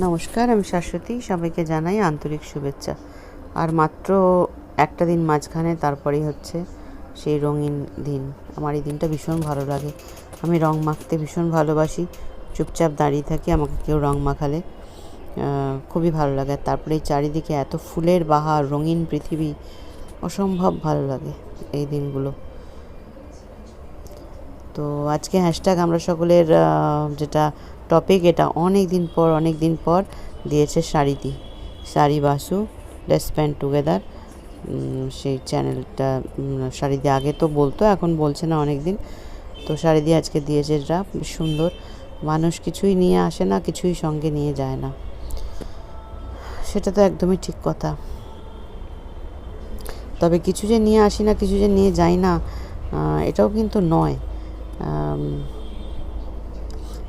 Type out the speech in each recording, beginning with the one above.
নমস্কার, আমি শাশ্বতী। সবাইকে জানাই আন্তরিক শুভেচ্ছা। আর মাত্র একটা দিন মাঝখানে তারপরেই হচ্ছে সেই রঙিন দিন। আমার এই দিনটা ভীষণ ভালো লাগে। আমি রং মাখতে ভীষণ ভালোবাসি। চুপচাপ দাঁড়িয়ে থাকি, আমাকে কেউ রং মাখালে খুবই ভালো লাগে। তারপরে চারিদিকে এত ফুলের বাহার, রঙিন পৃথিবী, অসম্ভব ভালো লাগে এই দিনগুলো। তো আজকে হ্যাশট্যাগ আমরা সকলের যেটা টপিক এটা অনেক দিন পর অনেক দিন পর দিয়েছে শাড়িদি শাড়ি বাসু লেটস স্পেন্ড টুগেদার সেই চ্যানেলটা শাড়িদি আগে তো বলতো, এখন বলছে না অনেক দিন তো শাড়িদি আজকে দিয়েছে এটা সুন্দর। মানুষ কিছুই নিয়ে আসে না, কিছুই সঙ্গে নিয়ে যায় না। সেটা তো একদমই ঠিক কথা। তবে কিছু যে নিয়ে আসি না, কিছু যে নিয়ে যাই না এটাও কিন্তু নয়।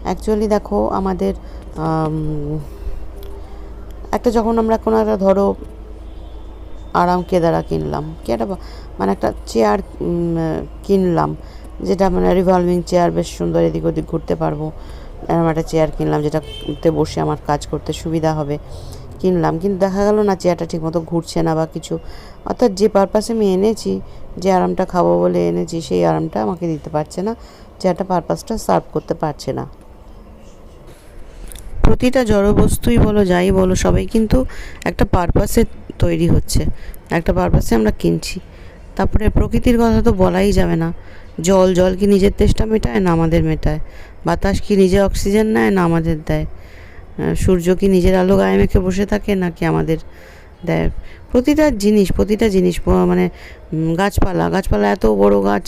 অ্যাকচুয়ালি দেখো, আমাদের একটা যখন আমরা কোনো একটা ধরো আরাম কেদারা কিনলাম কি একটা মানে একটা চেয়ার কিনলাম, যেটা মানে রিভলভিং চেয়ার বেশ সুন্দর এদিক ওদিক ঘুরতে পারব। এরকম একটা চেয়ার কিনলাম, যেটাতে বসে আমার কাজ করতে সুবিধা হবে। কিনলাম, কিন্তু দেখা গেল না চেয়ারটা ঠিকমতো ঘুরছে না বা কিছু। অর্থাৎ যে পারপাসে আমি এনেছি, যে আরামটা খাব বলে এনেছি, সেই আরামটা আমাকে দিতে পারছে না। চেয়ারটা পারপাসটা সার্ভ করতে পারছে না। প্রতিটা জড়বস্তুই বলো, যাই বলো, সবাই কিন্তু একটা পারপাসে তৈরি হচ্ছে। একটা পারপাসে আমরা কিনছি। তারপরে প্রকৃতির কথা তো বলাই যাবে না। জল জল কি নিজের তেষ্টা মেটায় না আমাদের মেটায়? বাতাস কি নিজে অক্সিজেন নেয় না আমাদের দেয়? সূর্য কি নিজের আলো গায়ে মেখে বসে থাকে নাকি আমাদের দেয়? প্রতিটা জিনিস প্রতিটা জিনিস মানে গাছপালা গাছপালা এত বড় গাছ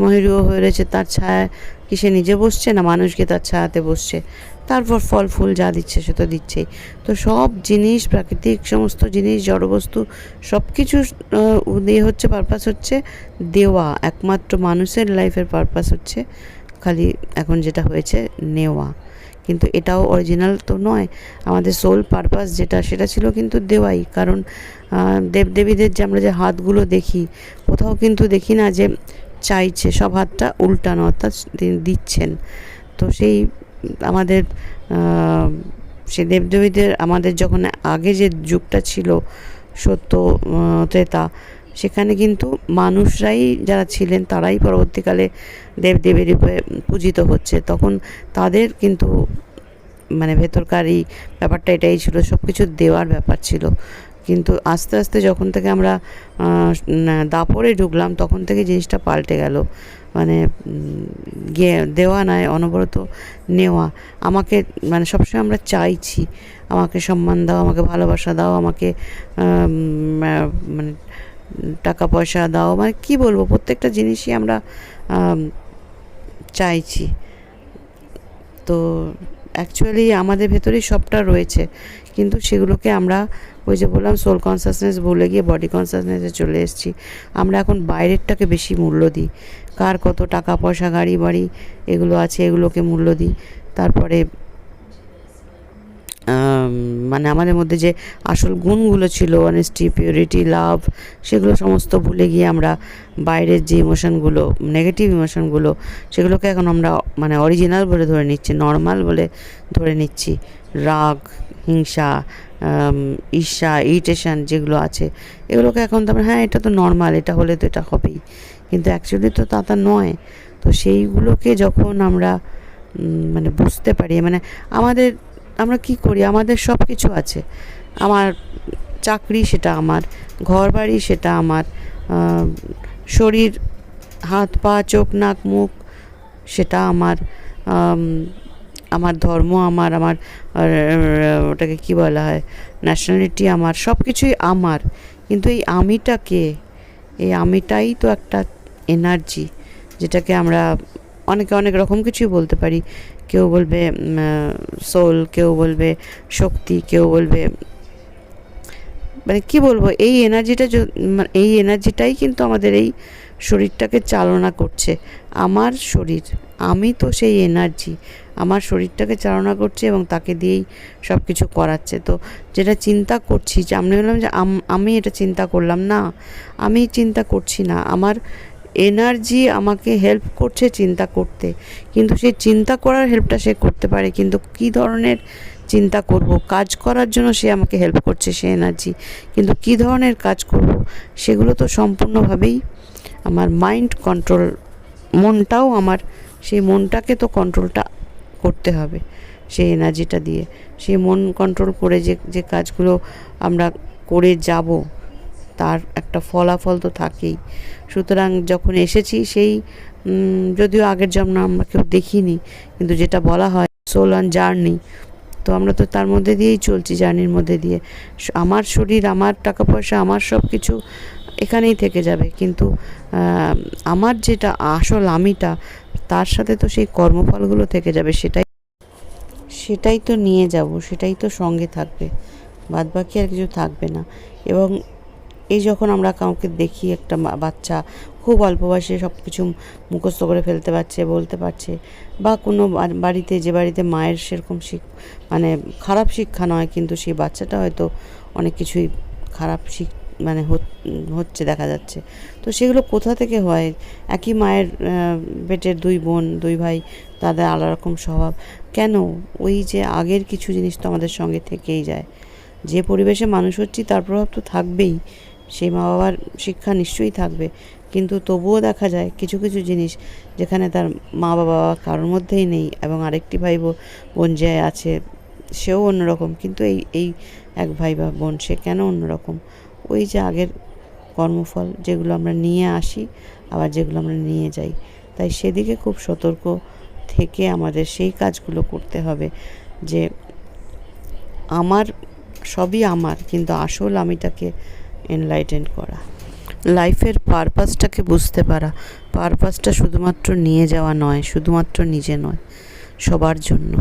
ময়ূরীয় হয়ে রয়েছে, তার ছায়া কি সে নিজে বসছে না মানুষকে তার ছায়াতে বসছে? তারপর ফল, ফুল যা দিচ্ছে সে তো দিচ্ছেই। তো সব জিনিস, প্রাকৃতিক সমস্ত জিনিস, জড়বস্তু সব কিছু দিয়ে হচ্ছে পারপাস হচ্ছে দেওয়া। একমাত্র মানুষের লাইফের পারপাস হচ্ছে খালি এখন যেটা হয়েছে নেওয়া। কিন্তু এটাও অরিজিনাল তো নয়। আমাদের সোল পারপাস যেটা, সেটা ছিল কিন্তু দেওয়াই। কারণ দেবদেবীদের যে আমরা যে হাতগুলো দেখি, কোথাও কিন্তু দেখি না যে চাইছে, সব হাতটা উল্টানো অর্থাৎ দিচ্ছেন। তো সেই আমাদের সে দেবদেবীদের আমাদের যখন আগে যে যুগটা ছিল সত্য ত্রেতা, সেখানে কিন্তু মানুষরাই যারা ছিলেন তারাই পরবর্তীকালে দেবদেবীর রূপে পূজিত হচ্ছে। তখন তাদের কিন্তু মানে ভেতরকার ব্যাপারটা এটাই ছিল সব কিছু দেওয়ার ব্যাপার ছিল। কিন্তু আস্তে আস্তে যখন থেকে আমরা দাপরে ঢুকলাম তখন থেকে জিনিসটা পাল্টে গেল। মানে উম, গে দেওয়া নয় অনবরত নেওয়া। আমাকে মানে সবসময় আমরা চাইছি আমাকে সম্মান দাও আমাকে ভালোবাসা দাও আমাকে মানে টাকা পয়সা দাও মানে কি বলব প্রত্যেকটা জিনিসই আমরা চাইছি। তো অ্যাকচুয়ালি আমাদের ভেতরেই সবটা রয়েছে। কিন্তু সেগুলোকে আমরা ওই যে বললাম সোল কনসাসনেস ভুলে গিয়ে বডি কনসাসনেসে চলে এসেছি। আমরা এখন বাইরেরটাকে বেশি মূল্য দিই। কার কত টাকা পয়সা, গাড়ি, বাড়ি, এগুলো আছে, এগুলোকে মূল্য দিই। তারপরে মানে আমাদের মধ্যে যে আসল গুণগুলো ছিল অনেস্টি পিউরিটি লাভ সেগুলো সমস্ত ভুলে গিয়ে আমরা বাইরের যে ইমোশনগুলো নেগেটিভ ইমোশনগুলো সেগুলোকে এখন আমরা মানে অরিজিনাল বলে ধরে নিচ্ছি নর্মাল বলে ধরে নিচ্ছি। রাগ, হিংসা ঈর্ষা ইরিটেশন যেগুলো আছে, এগুলোকে এখন তো হ্যাঁ এটা তো নর্মাল এটা হলে তো এটা হবেই। কিন্তু অ্যাকচুয়ালি তো তা তা নয়। তো সেইগুলোকে যখন আমরা মানে বুঝতে পারি মানে আমাদের আমরা কি করি? আমাদের সব কিছু আছে। আমার চাকরি সেটা আমার ঘর বাড়ি সেটা আমার শরীর, হাত পা, চোখ, নাক, মুখ সেটা আমার আমার ধর্ম আমার আমার ওটাকে কি বলা হয়? ন্যাশনালিটি আমার সব কিছুই আমার। কিন্তু এই আমিটা কে এই আমিটাই তো একটা এনার্জি যেটাকে আমরা অনেকে অনেক রকম কিছুই বলতে পারি। কেউ বলবে সোল কেউ বলবে শক্তি, কেউ বলবে মানে কি বলব, এই এনার্জিটা এই এনার্জিটাই কিন্তু আমাদের এই শরীরটাকে চালনা করছে। আমার শরীর, আমি তো সেই এনার্জি, আমার শরীরটাকে চালনা করছে এবং তাকে দিয়েই সব কিছু করাচ্ছে। তো যেটা চিন্তা করছি যে, আমি বললাম যে আমি এটা চিন্তা করলাম না, আমি চিন্তা করছি না, আমার এনার্জি আমাকে হেল্প করছে চিন্তা করতে। কিন্তু সেই চিন্তা করার হেল্পটা সে করতে পারে, কিন্তু কী ধরনের চিন্তা করব? কাজ করার জন্য সে আমাকে হেল্প করছে সে এনার্জি। কিন্তু কী ধরনের কাজ করব? সেগুলো তো সম্পূর্ণভাবেই আমার মাইন্ড কন্ট্রোল মনটাও আমার, সেই মনটাকে তো কন্ট্রোলটা করতে হবে সেই এনার্জিটা দিয়ে। সেই মন কন্ট্রোল করে যে যে কাজগুলো আমরা করে যাব তার একটা ফলাফল তো থাকেই। সুতরাং যখন এসেছি সেই যদিও আগের জন্ম আমরা কেউ দেখিনি, কিন্তু যেটা বলা হয় সোল অ্যান্ড জার্নি তো আমরা তো তার মধ্যে দিয়েই চলছি জার্নির মধ্যে দিয়ে। আমার শরীর, আমার টাকা পয়সা আমার সব কিছু এখানেই থেকে যাবে। কিন্তু আমার যেটা আসল আমিটা, তার সাথে তো সেই কর্মফলগুলো থেকে যাবে, সেটাই সেটাই তো নিয়ে যাব, সেটাই তো সঙ্গে থাকবে। বাদ বাকি আর কিছু থাকবে না। এবং এই যখন আমরা কাউকে দেখি, একটা বাচ্চা খুব অল্প বয়সে সব কিছু মুখস্থ করে ফেলতে পারছে, বলতে পারছে বা কোনো বাড়িতে, যে বাড়িতে মায়ের সেরকম শিখ মানে খারাপ শিক্ষা নয়, কিন্তু সেই বাচ্চাটা হয়তো অনেক কিছুই খারাপ শিখ মানে হচ্ছে দেখা যাচ্ছে। তো সেগুলো কোথা থেকে হয়? একই মায়ের পেটের দুই বোন, দুই ভাই, তাদের আলাদা রকম স্বভাব। কেন? ওই যে আগের কিছু জিনিস তো আমাদের সঙ্গে থেকেই যায়। যে পরিবেশে মানুষ হচ্ছি, তার প্রভাব তো থাকবেই। সেই মা বাবার শিক্ষা নিশ্চয়ই থাকবে। কিন্তু তবুও দেখা যায় কিছু কিছু জিনিস যেখানে তার মা বাবা কারোর মধ্যেই নেই এবং আরেকটি ভাই বোন যে আছে, সেও অন্যরকম। কিন্তু এই এই এক ভাই বা বোন, সে কেন অন্যরকম? ওই যে আগের কর্মফল যেগুলো আমরা নিয়ে আসি, আবার যেগুলো আমরা নিয়ে যাই। তাই সেদিকে খুব সতর্ক থেকে আমাদের সেই কাজগুলো করতে হবে যে, আমার সবই আমার, কিন্তু আসল আমিটাকে এনলাইটেন করা। লাইফের পারপাসটাকে বুঝতে পারা। পারপাসটা শুধুমাত্র নিয়ে যাওয়া নয়, শুধুমাত্র নিজে নয়, সবার জন্য।